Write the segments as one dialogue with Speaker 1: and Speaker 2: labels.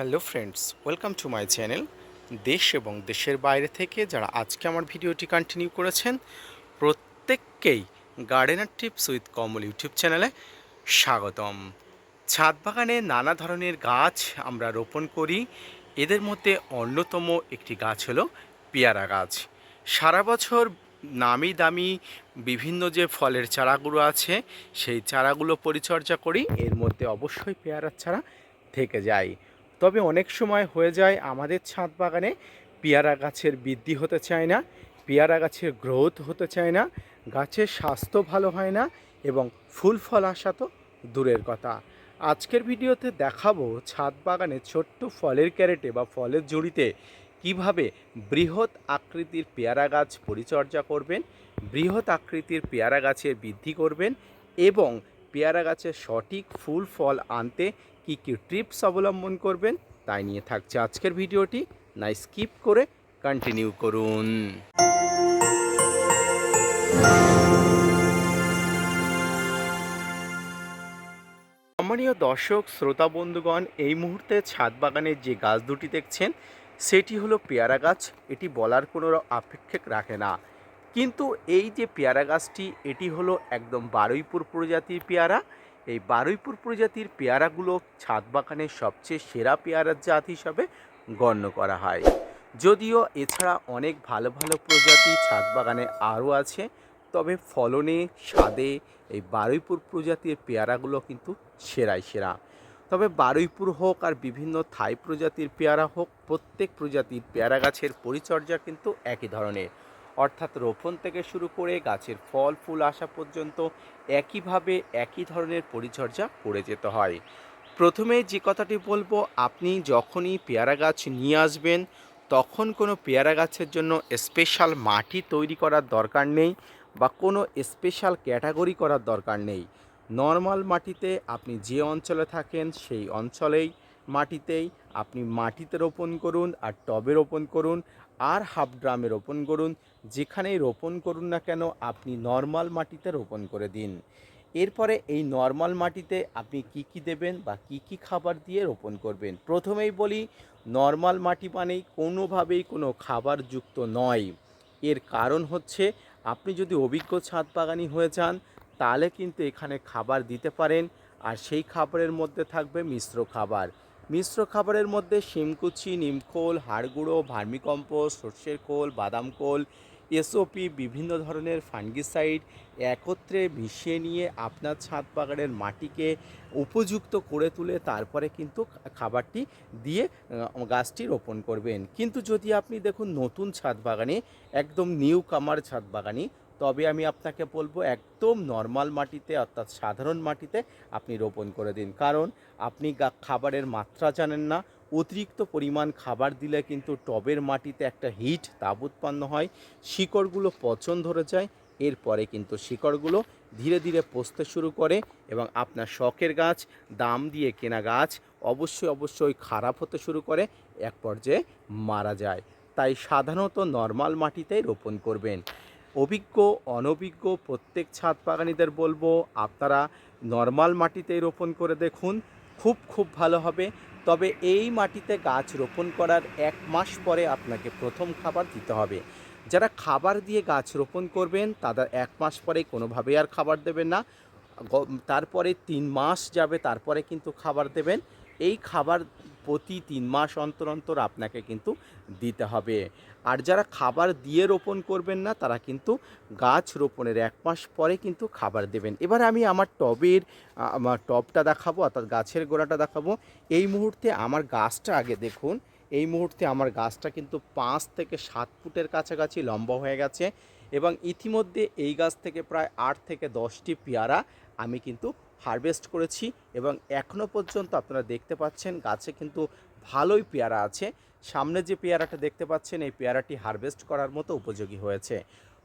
Speaker 1: Hello friends welcome to my channel দেশ এবং দেশের বাইরে থেকে যারা আজকে আমার ভিডিওটি কন্টিনিউ করেছেন প্রত্যেককেই gardener tips with Kamal YouTube চ্যানেলে স্বাগতম। ছাদ বাগানে নানা ধরনের গাছ আমরা রোপণ করি। এদের মধ্যে অন্যতম একটি গাছ হলো পেয়ারা গাছ। সারা বছর নামি দামি বিভিন্ন যে ফলের চারাগুলো আছে, সেই চারাগুলো পরিচর্যা করি। এর মধ্যে অবশ্যই পেয়ারার চারা থেকে যায়। তবে অনেক সময় হয়ে যায় আমাদের ছাদ বাগানে পেয়ারা গাছের বৃদ্ধি হতে চায় না, পেয়ারা গাছের গ্রোথ হতে চায় না, গাছের স্বাস্থ্য ভালো হয় না এবং ফুল ফল আসা তো দূরের কথা। আজকের ভিডিওতে দেখাবো ছাদ বাগানে ছোট্ট ফলের ক্যারেটে বা ফলের জুড়িতে কীভাবে বৃহৎ আকৃতির পেয়ারা গাছ পরিচর্যা করবেন, বৃহৎ আকৃতির পেয়ারা গাছের বৃদ্ধি করবেন এবং পেয়ারা গাছের সঠিক ফুল, ফল আনতে কী কী ট্রিপস অবলম্বন করবেন, তাই নিয়ে থাকছে আজকের ভিডিওটি। না স্কিপ করে কন্টিনিউ করুন। সম্মানীয় দর্শক, শ্রোতা, বন্ধুগণ, এই মুহূর্তে ছাদ বাগানের যে গাছ দুটি দেখছেন, সেটি হলো পেয়ারা গাছ। এটি বলার কোনো আপেক্ষিক রাখে না। কিন্তু এই যে পেয়ারা গাছটি, এটি হলো একদম বারুইপুর প্রজাতির পেয়ারা। এই বারুইপুর প্রজাতির পেয়ারাগুলো ছাদ বাগানের সবচেয়ে সেরা পেয়ারার জাত হিসাবে গণ্য করা হয়। যদিও এছাড়া অনেক ভালো ভালো প্রজাতি ছাদ বাগানে আরও আছে, তবে ফলনে, স্বাদে এই বারুইপুর প্রজাতির পেয়ারাগুলো কিন্তু সেরাই সেরা। তবে বারুইপুর হোক আর বিভিন্ন থাই প্রজাতির পেয়ারা হোক, প্রত্যেক প্রজাতির পেয়ারা গাছের পরিচর্যা কিন্তু একই ধরনের। অর্থাৎ রোপণ থেকে শুরু করে গাছের ফল, ফুল আসা পর্যন্ত একইভাবে একই ধরনের পরিচর্যা করে যেতে হয়। প্রথমে যে কথাটি বলব, আপনি যখনই পেয়ারা গাছ নিয়ে আসবেন, তখন কোনো পেয়ারা গাছের জন্য স্পেশাল মাটি তৈরি করার দরকার নেই বা কোনো স্পেশাল ক্যাটাগরি করার দরকার নেই। নর্মাল মাটিতে আপনি যে অঞ্চলে থাকেন, সেই অঞ্চলেই মাটিতেই আপনি মাটিতে রোপণ করুন আর টবে রোপণ করুন আর হাফ ড্রামে রোপণ করুন, যেখানেই রোপণ করুন না কেন, আপনি নর্মাল মাটিতে রোপণ করে দিন। এরপরে এই নর্মাল মাটিতে আপনি কি কি দেবেন বা কি কি খাবার দিয়ে রোপণ করবেন? প্রথমেই বলি, নর্মাল মাটি মানেই কোনোভাবেই কোনো খাবারযুক্ত নয়। এর কারণ হচ্ছে, আপনি যদি অভিজ্ঞ ছাদ বাগানি হয়ে যান, তাহলে কিন্তু এখানে খাবার দিতে পারেন, আর সেই খাবারের মধ্যে থাকবে মিশ্র খাবার। মিশ্র খাবারের মধ্যে শিমকুচি, নিমখোল, হাড়গুঁড়ো, ভার্মিকম্পোস্ট, সর্ষের খোল, বাদাম খোল এসওপি বিভিন্ন ধরনের ফাঙ্গিসাইড একত্রে মিশিয়ে নিয়ে আপনার ছাদ বাগানের মাটিকে উপযুক্ত করে তুলে তারপরে কিন্তু খাবারটি দিয়ে গাছটি রোপণ করবেন। কিন্তু যদি আপনি দেখুন নতুন ছাদ বাগানে, একদম নিউ কামার ছাদ বাগানি তবে আমি আপনাকে বলব, একদম নর্মাল মাটিতে, অর্থাৎ সাধারণ মাটিতে আপনি রোপণ করে দিন। কারণ আপনি খাবারের মাত্রা জানেন না। অতিরিক্ত পরিমাণ খাবার দিলে কিন্তু টবের মাটিতে একটা হিট তাপ উৎপন্ন হয়। শিকড়গুলো পচন ধরে যায়। এরপরে কিন্তু শিকড়গুলো ধীরে ধীরে পচতে শুরু করে এবং আপনার শখের গাছ, দাম দিয়ে কেনা গাছ অবশ্যই অবশ্যই খারাপ হতে শুরু করে, এক পর্যায়ে মারা যায়। তাই সাধারণত নর্মাল মাটিতেই রোপণ করবেন। অভিজ্ঞ, অনভিজ্ঞ প্রত্যেক ছাদ বাগানিদের বলব, আপনারা নর্মাল মাটিতেই রোপণ করে দেখুন, খুব খুব ভালো হবে। তবে এই মাটিতে গাছ রোপণ করার এক মাস পরে আপনাকে প্রথম খাবার দিতে হবে। যারা খাবার দিয়ে গাছ রোপণ করবেন, তাদের এক মাস পরে কোনোভাবেই আর খাবার দেবেন না। তারপরে তিন মাস যাবে, তারপরে কিন্তু খাবার দেবেন। এই খাবার প্রতি তিন মাস অন্তর অন্তর আপনাকে কিন্তু দিতে হবে। আর যারা খাবার দিয়ে রোপণ করবেন না, তারা কিন্তু গাছ রোপণের এক মাস পরে কিন্তু খাবার দেবেন। এবার আমি আমার টবের আমার টবটা দেখাবো, অর্থাৎ গাছের গোড়াটা দেখাবো। এই মুহূর্তে আমার গাছটা, আগে দেখুন, এই মুহূর্তে আমার গাছটা কিন্তু পাঁচ থেকে সাত ফুটের কাছাকাছি লম্বা হয়ে গেছে এবং ইতিমধ্যে এই গাছ থেকে প্রায় আট থেকে দশটি পেয়ারা আমি কিন্তু হারভেস্ট করেছি এবং এখনও পর্যন্ত আপনারা দেখতে পাচ্ছেন গাছে কিন্তু ভালোই পেয়ারা আছে। সামনে যে পেয়ারাটা দেখতে পাচ্ছেন, এই পেয়ারাটি হারভেস্ট করার মতো উপযোগী হয়েছে।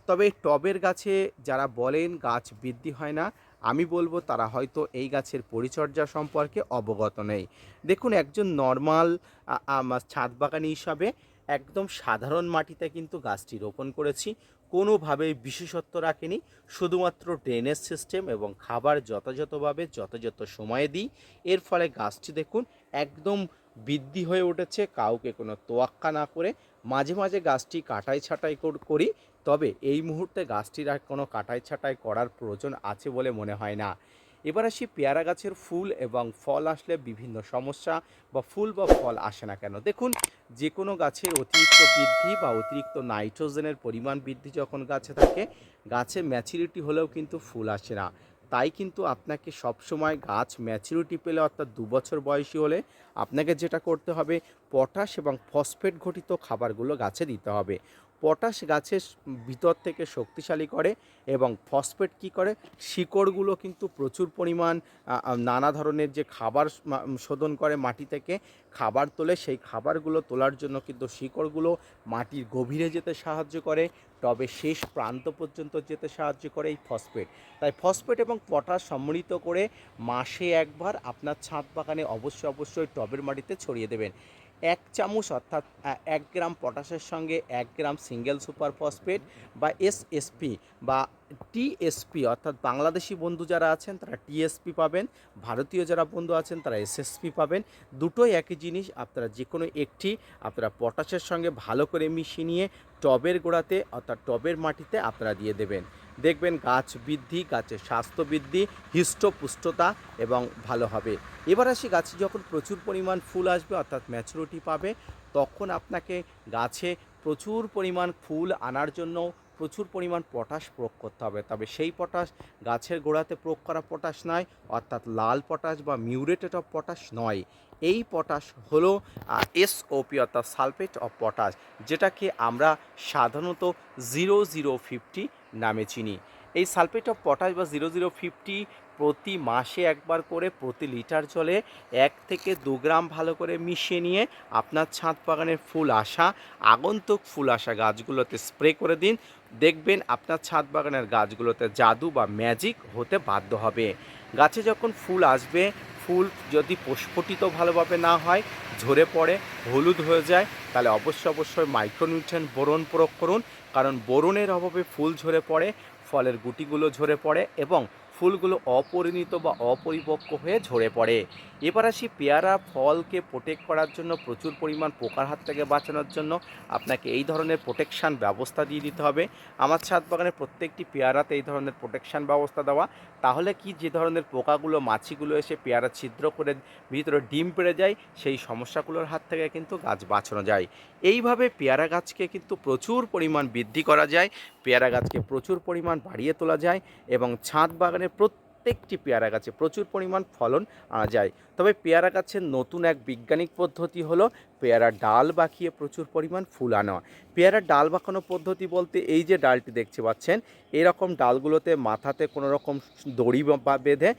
Speaker 1: তবে টবের গাছে যারা বলেন গাছ বৃদ্ধি হয় না, আমি বলব তারা হয়তো এই গাছের পরিচর্যা সম্পর্কে অবগত নেই। দেখুন, একজন নর্মাল ছাদ বাগানি হিসাবে একদম সাধারণ মাটিতে কিন্তু গাছটি রোপণ করেছি। কোনোভাবেই বিশেষত্ব রাখেনি। শুধুমাত্র ড্রেনেজ সিস্টেম এবং খাবার যথাযথভাবে যথাযথ সময়ে দিই। এর ফলে গাছটি দেখুন একদম বৃদ্ধি হয়ে উঠেছে, কাউকে কোনো তোয়াক্কা না করে। মাঝে মাঝে গাছটি কাটাই ছাঁটাই কর- তবে এই মুহূর্তে গাছটির আর কোনো কাটাই ছাঁটাই করার প্রয়োজন আছে বলে মনে হয় না। এবার আসি পেয়ারা গাছের ফুল এবং ফল আসলে বিভিন্ন সমস্যা বা ফুল বা ফল আসে না কেন? দেখুন যে কোনো গাছের অতিরিক্ত বৃদ্ধি বা অতিরিক্ত নাইট্রোজেনের পরিমাণ বৃদ্ধি যখন গাছে থাকে, গাছে ম্যাচুরিটি হলেও কিন্তু ফুল আসে না। তাই কিন্তু আপনাকে সবসময় গাছ ম্যাচুরিটি পেলে, অর্থাৎ দু বছর বয়সী হলে আপনাকে যেটা করতে হবে, পটাশ এবং ফসফেট ঘটিত খাবারগুলো গাছে দিতে হবে। পটাশ গাছের ভিতর থেকে শক্তিশালী করে এবং ফসফেট কি করে? শিকড়গুলো কিন্তু প্রচুর পরিমাণ নানা ধরনের যে খাবার শোধন করে মাটি থেকে খাবার তোলে, সেই খাবারগুলো তোলার জন্য কিন্তু শিকড়গুলো মাটির গভীরে যেতে সাহায্য করে টবে শেষ প্রান্ত পর্যন্ত যেতে সাহায্য করে এই ফসফেট। তাই ফসফেট এবং পটাশ সম্মিলিত করে মাসে একবার আপনার ছাদ বাগানে অবশ্যই অবশ্যই টবের মাটিতে ছড়িয়ে দেবেন। এক চামচ অর্থাৎ এক গ্রাম পটাশের সঙ্গে এক গ্রাম সিঙ্গেল সুপার ফসফেট বা এসএসপি বা টিএসপি, অর্থাৎ বাংলাদেশি বন্ধু যারা আছেন, তারা টিএসপি পাবেন। ভারতীয় যারা বন্ধু আছেন, তারা এসএসপি পাবেন। দুটোই একই জিনিস, আপনারা যে কোনো একটি আপনারা পটাশের সঙ্গে ভালো করে মিশিয়ে নিয়ে টবের গোড়াতে, অর্থাৎ টবের মাটিতে আপনারা দিয়ে দেবেন। দেখবেন গাছ বৃদ্ধি, গাছের স্বাস্থ্য বৃদ্ধি, হৃষ্টপুষ্টতা এবং ভালো হবে। এবার আসি গাছে, যখন প্রচুর পরিমাণ ফুল আসবে, অর্থাৎ ম্যাচুরিটি পাবে, তখন আপনাকে গাছে প্রচুর পরিমাণ ফুল আনার জন্য প্রচুর পরিমাণ পটাশ প্রয়োগ করতে হবে। তবে সেই পটাশ গাছের গোড়াতে প্রয়োগ করা পটাশ নয়, অর্থাৎ লাল পটাশ বা মিউরেটেড অফ পটাশ নয়। এই পটাশ হলো এসওপি অর্থাৎ সালফেট অফ পটাশ, যেটাকে আমরা সাধারণত জিরো জিরো ফিফটি নামে চিনি। এই সালফেট অফ পটাশ বা জিরো জিরো ফিফটি প্রতি মাসে একবার করে প্রতি লিটার জলে এক থেকে দু গ্রাম ভালো করে মিশিয়ে নিয়ে আপনার ছাদ বাগানের ফুল আসা, আগন্তুক ফুল আসা গাছগুলোতে স্প্রে করে দিন। দেখবেন আপনার ছাদ বাগানের গাছগুলোতে জাদু বা ম্যাজিক হতে বাধ্য হবে। গাছে যখন ফুল আসবে, ফুল যদি প্রস্ফুটিত ভালোভাবে না হয়, ঝরে পড়ে, হলুদ হয়ে যায়, তাহলে অবশ্যই অবশ্যই মাইক্রোনিউট্রেন বোরন প্রয়োগ করুন। কারণ বোরনের অভাবে ফুল ঝরে পড়ে, ফলের গুটিগুলো ঝরে পড়ে এবং ফুলগুলো অপরিণত বা অপরিপক্ক হয়ে ঝরে পড়ে। এবার আসি পেয়ারা ফলকে প্রোটেক্ট করার জন্য, প্রচুর পরিমাণ পোকার হাত থেকে বাঁচানোর জন্য। আপনাকে এই ধরনের প্রোটেকশান ব্যবস্থা দিয়ে দিতে হবে। আমার ছাদ বাগানে প্রত্যেকটি পেয়ারাতে এই ধরনের প্রোটেকশান ব্যবস্থা দেওয়া। তাহলে কি যে ধরনের পোকাগুলো, মাছিগুলো এসে পেয়ারা ছিদ্র করে ভিতরে ডিম পেড়ে যায়, সেই সমস্যাগুলোর হাত থেকে কিন্তু গাছ বাঁচানো যায়। এইভাবে পেয়ারা গাছকে কিন্তু প্রচুর পরিমাণ বৃদ্ধি করা যায়, পেয়ারা গাছকে প্রচুর পরিমাণ বাড়িয়ে তোলা যায় এবং ছাদ বাগানের প্রত্যেকটি পেয়ারা গাছে প্রচুর পরিমাণ ফলন আনা যায়। তবে পেয়ারা গাছের নতুন এক বিজ্ঞানিক পদ্ধতি হলো পেয়ারা ডাল বাঁকিয়ে প্রচুর পরিমাণ ফুল আনা। পেয়ারা ডাল বাঁকানো পদ্ধতি বলতে এই যে ডালটি দেখতে পাচ্ছেন, এরকম ডালগুলোতে মাথাতে কোনো রকম দড়ি বা বেঁধে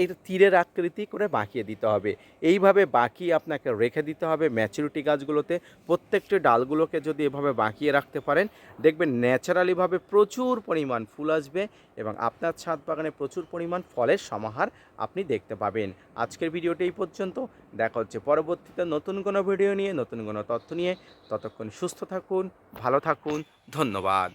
Speaker 1: এই তীরের আকৃতি করে বাঁকিয়ে দিতে হবে। এইভাবে বাঁকিয়ে আপনাকে রেখে দিতে হবে ম্যাচুরিটি গাছগুলোতে। প্রত্যেকটি ডালগুলোকে যদি এভাবে বাঁকিয়ে রাখতে পারেন, দেখবেন ন্যাচারালিভাবে প্রচুর পরিমাণ ফুল আসবে এবং আপনার ছাদ বাগানে প্রচুর পরিমাণ ফলের সমাহার আপনি দেখতে পাবেন। আজকের ভিডিওটি এই পর্যন্ত। দেখা হচ্ছে পরবর্তীতে নতুন কোনো ভিডিও নিয়ে, নতুন কোনো তথ্য নিয়ে। ততক্ষণ সুস্থ থাকুন, ভালো থাকুন। ধন্যবাদ।